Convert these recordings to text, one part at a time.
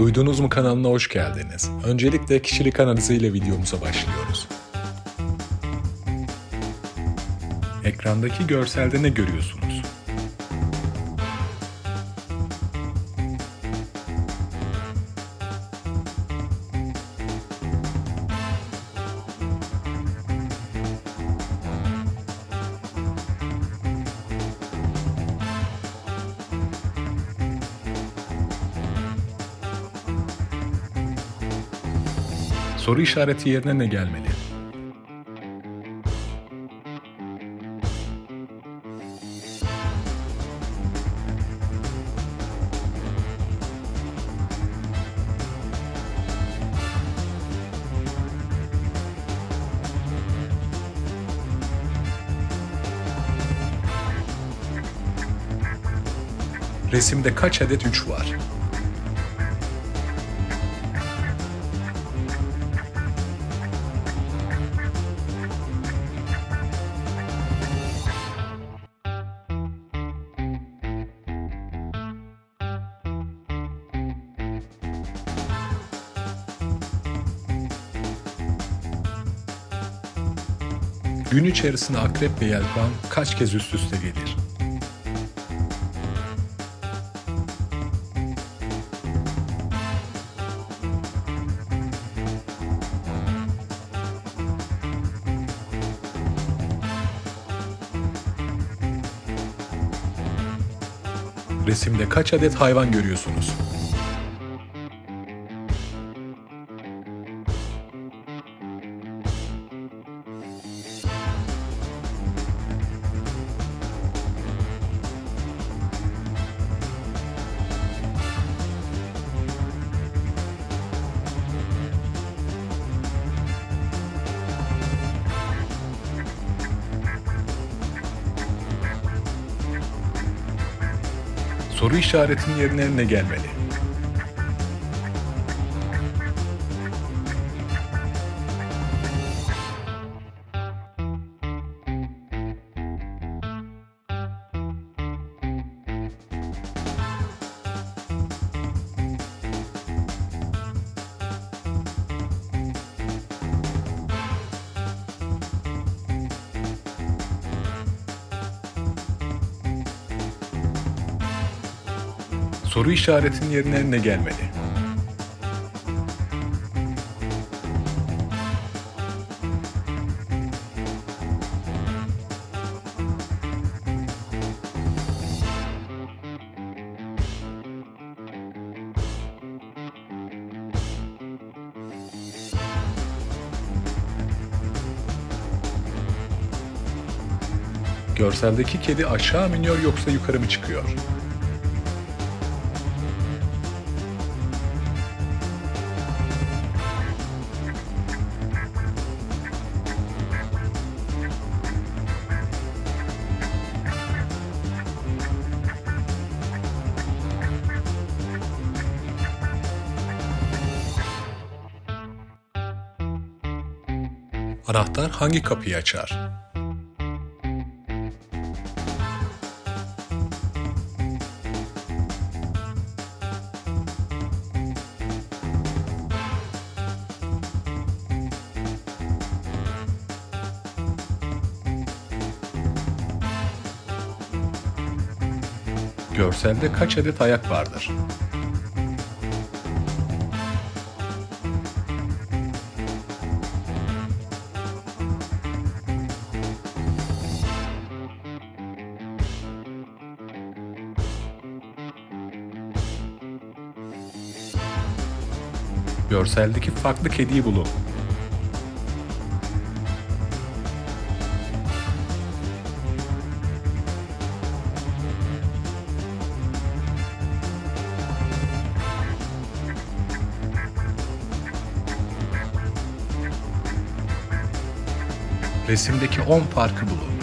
Duydunuz mu kanalına hoş geldiniz. Öncelikle kişilik analizi ile videomuza başlıyoruz. Ekrandaki görselde ne görüyorsunuz? Soru işareti yerine ne gelmeli? Resimde kaç adet 3 var? Gün içerisinde akrep ve yelkoğan kaç kez üst üste gelir? Resimde kaç adet hayvan görüyorsunuz? Soru işaretinin yerine ne gelmeli? Soru işaretinin yerine ne gelmeli? Görseldeki kedi aşağı mı iniyor yoksa yukarı mı çıkıyor? Anahtar hangi kapıyı açar? Görselde kaç adet ayak vardır? Görseldeki farklı kediyi bulun. Resimdeki 10 farkı bulun.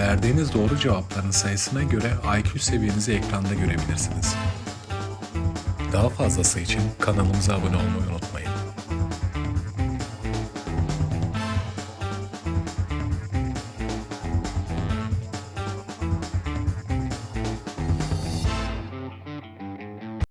Verdiğiniz doğru cevapların sayısına göre IQ seviyenizi ekranda görebilirsiniz. Daha fazlası için kanalımıza abone olmayı unutmayın.